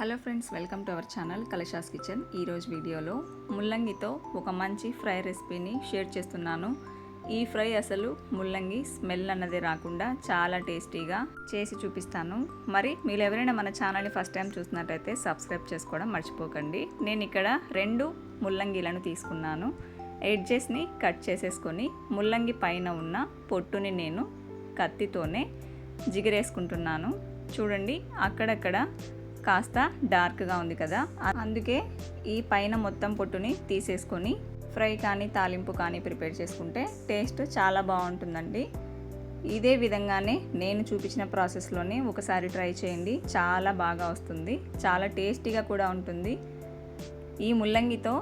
Hello friends welcome to our channel Kalasha's kitchen. ఈరోజు వీడియోలో ముల్లంగితో ఒక మంచి ఫ్రై రెసిపీని షేర్ చేస్తున్నాను. ఈ ఫ్రై అసలు ముల్లంగి స్మెల్ అన్నది రాకుండా చాలా టేస్టీగా చేసి చూపిస్తాను. మరి మీరు ఎవరైనా మన ఛానల్ని ఫస్ట్ టైం చూసినట్టయితే సబ్స్క్రైబ్ చేసుకోవడం మర్చిపోకండి. నేను ఇక్కడ రెండు ముల్లంగిలను తీసుకున్నాను. ఎడ్జెస్ని కట్ చేసేసుకొని ముల్లంగి పైన ఉన్న పొట్టుని నేను కత్తితోనే జిగిరేసుకుంటున్నాను. చూడండి అక్కడక్కడ కాస్త డార్క్గా ఉంది కదా. అందుకే ఈ పైన మొత్తం పొట్టుని తీసేసుకొని ఫ్రై కానీ తాలింపు కానీ ప్రిపేర్ చేసుకుంటే టేస్ట్ చాలా బాగుంటుందండి. ఇదే విధంగానే నేను చూపించిన ప్రాసెస్లోనే ఒకసారి ట్రై చేయండి. చాలా బాగా వస్తుంది. చాలా టేస్టీగా కూడా ఉంటుంది. ఈ ముల్లంగితో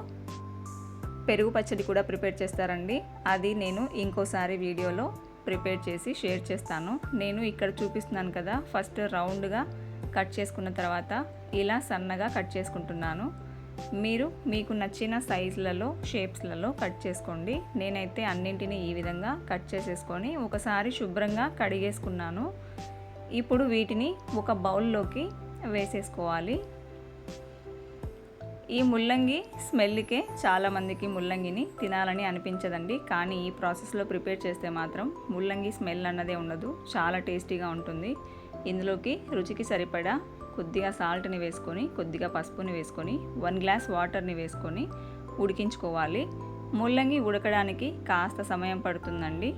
పెరుగు పచ్చడి కూడా ప్రిపేర్ చేస్తారండి. అది నేను ఇంకోసారి వీడియోలో ప్రిపేర్ చేసి షేర్ చేస్తాను. నేను ఇక్కడ చూపిస్తున్నాను కదా ఫస్ట్ రౌండ్గా కట్ చేసుకున్న తర్వాత ఇలా సన్నగా కట్ చేసుకుంటున్నాను. మీరు మీకు నచ్చిన సైజులలో షేప్స్లలో కట్ చేసుకోండి. నేనైతే అన్నింటినీ ఈ విధంగా కట్ చేసేసుకొని ఒకసారి శుభ్రంగా కడిగేసుకున్నాను. ఇప్పుడు వీటిని ఒక బౌల్లోకి వేసేసుకోవాలి. ఈ ముల్లంగి స్మెల్కే చాలామందికి ముల్లంగిని తినాలని అనిపించదండి. కానీ ఈ ప్రాసెస్లో ప్రిపేర్ చేస్తే మాత్రం ముల్లంగి స్మెల్ అన్నదే ఉండదు. చాలా టేస్టీగా ఉంటుంది. ఇందులోకి రుచికి సరిపడా కొద్దిగా సాల్ట్ని వేసుకొని కొద్దిగా పసుపుని వేసుకొని వన్ గ్లాస్ వాటర్ని వేసుకొని ఉడికించుకోవాలి. ముల్లంగి ఉడకడానికి కాస్త సమయం పడుతుందండి.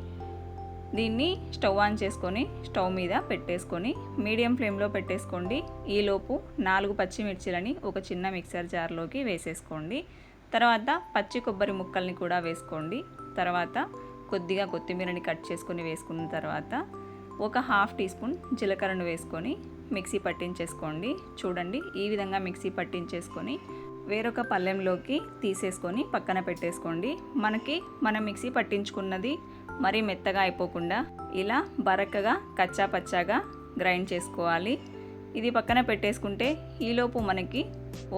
దీన్ని స్టవ్ ఆన్ చేసుకొని స్టవ్ మీద పెట్టేసుకొని మీడియం ఫ్లేమ్లో పెట్టేసుకోండి. ఈలోపు నాలుగు పచ్చిమిర్చిలని ఒక చిన్న మిక్సర్ జార్లోకి వేసేసుకోండి. తర్వాత పచ్చి కొబ్బరి ముక్కల్ని కూడా వేసుకోండి. తర్వాత కొద్దిగా కొత్తిమీరని కట్ చేసుకొని వేసుకున్న తర్వాత ఒక హాఫ్ టీ స్పూన్ జీలకర్రను వేసుకొని మిక్సీ పట్టించేసుకోండి. చూడండి ఈ విధంగా మిక్సీ పట్టించేసుకొని వేరొక పళ్ళెంలోకి తీసేసుకొని పక్కన పెట్టేసుకోండి. మనకి మనం మిక్సీ పట్టించుకున్నది మరీ మెత్తగా అయిపోకుండా ఇలా బరకగా కచ్చా పచ్చాగా గ్రైండ్ చేసుకోవాలి. ఇది పక్కన పెట్టేసుకుంటే ఈలోపు మనకి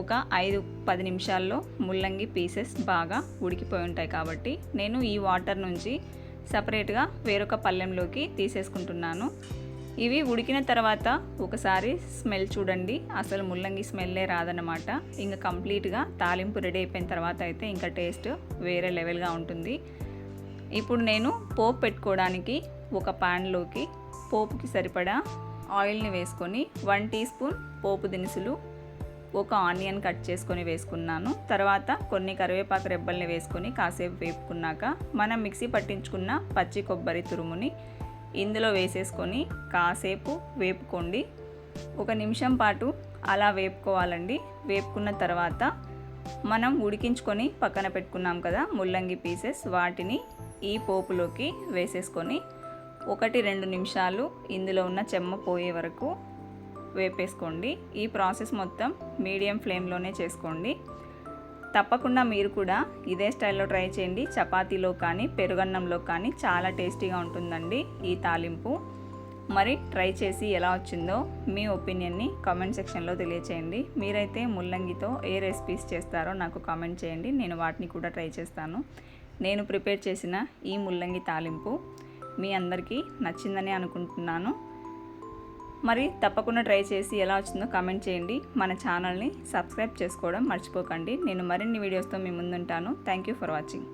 ఒక ఐదు పది నిమిషాల్లో ముల్లంగి పీసెస్ బాగా ఉడికిపోయి ఉంటాయి కాబట్టి నేను ఈ వాటర్ నుంచి సపరేట్గా వేరొక పళ్ళెంలోకి తీసేసుకుంటున్నాను. ఇవి ఉడికిన తర్వాత ఒకసారి స్మెల్ చూడండి. అసలు ముల్లంగి స్మెల్లే రాదన్నమాట. ఇంకా కంప్లీట్గా తాలింపు రెడీ అయిపోయిన తర్వాత అయితే ఇంకా టేస్ట్ వేరే లెవెల్గా ఉంటుంది. ఇప్పుడు నేను పోపు పెట్టుకోవడానికి ఒక పాన్లోకి పోపుకి సరిపడా ఆయిల్ని వేసుకొని వన్ టీ స్పూన్ పోపు దినుసులు ఒక ఆనియన్ కట్ చేసుకొని వేసుకున్నాను. తర్వాత కొన్ని కరివేపాకు రెబ్బల్ని వేసుకొని కాసేపు వేపుకున్నాక మనం మిక్సీ పట్టించుకున్న పచ్చి కొబ్బరి తురుముని ఇందులో వేసేసుకొని కాసేపు వేపుకోండి. ఒక నిమిషం పాటు అలా వేపుకోవాలండి. వేపుకున్న తర్వాత మనం ఉడికించుకొని పక్కన పెట్టుకున్నాం కదా ముల్లంగి పీసెస్ వాటిని ఈ పోపులోకి వేసేసుకొని ఒకటి రెండు నిమిషాలు ఇందులో ఉన్న చెమ్మ పోయే వరకు వేపేసుకోండి. ఈ ప్రాసెస్ మొత్తం మీడియం ఫ్లేమ్లోనే చేసుకోండి. తప్పకుండా మీరు కూడా ఇదే స్టైల్లో ట్రై చేయండి. చపాతీలో కానీ పెరుగన్నంలో కానీ చాలా టేస్టీగా ఉంటుందండి ఈ తాలింపు. మరి ట్రై చేసి ఎలా వచ్చిందో మీ ఒపీనియన్ని కామెంట్ సెక్షన్లో తెలియచేయండి. మీరైతే ముల్లంగితో ఏ రెసిపీస్ చేస్తారో నాకు కామెంట్ చేయండి. నేను వాటిని కూడా ట్రై చేస్తాను. నేను ప్రిపేర్ చేసిన ఈ ముల్లంగి తాలింపు మీ అందరికీ నచ్చిందని అనుకుంటున్నాను. మరి తప్పకుండా ట్రై చేసి ఎలా వచ్చిందో కామెంట్ చేయండి. మన ఛానల్ని సబ్స్క్రైబ్ చేసుకోవడం మర్చిపోకండి. నేను మరిన్ని వీడియోస్తో మీ ముందుంటాను. Thank you for watching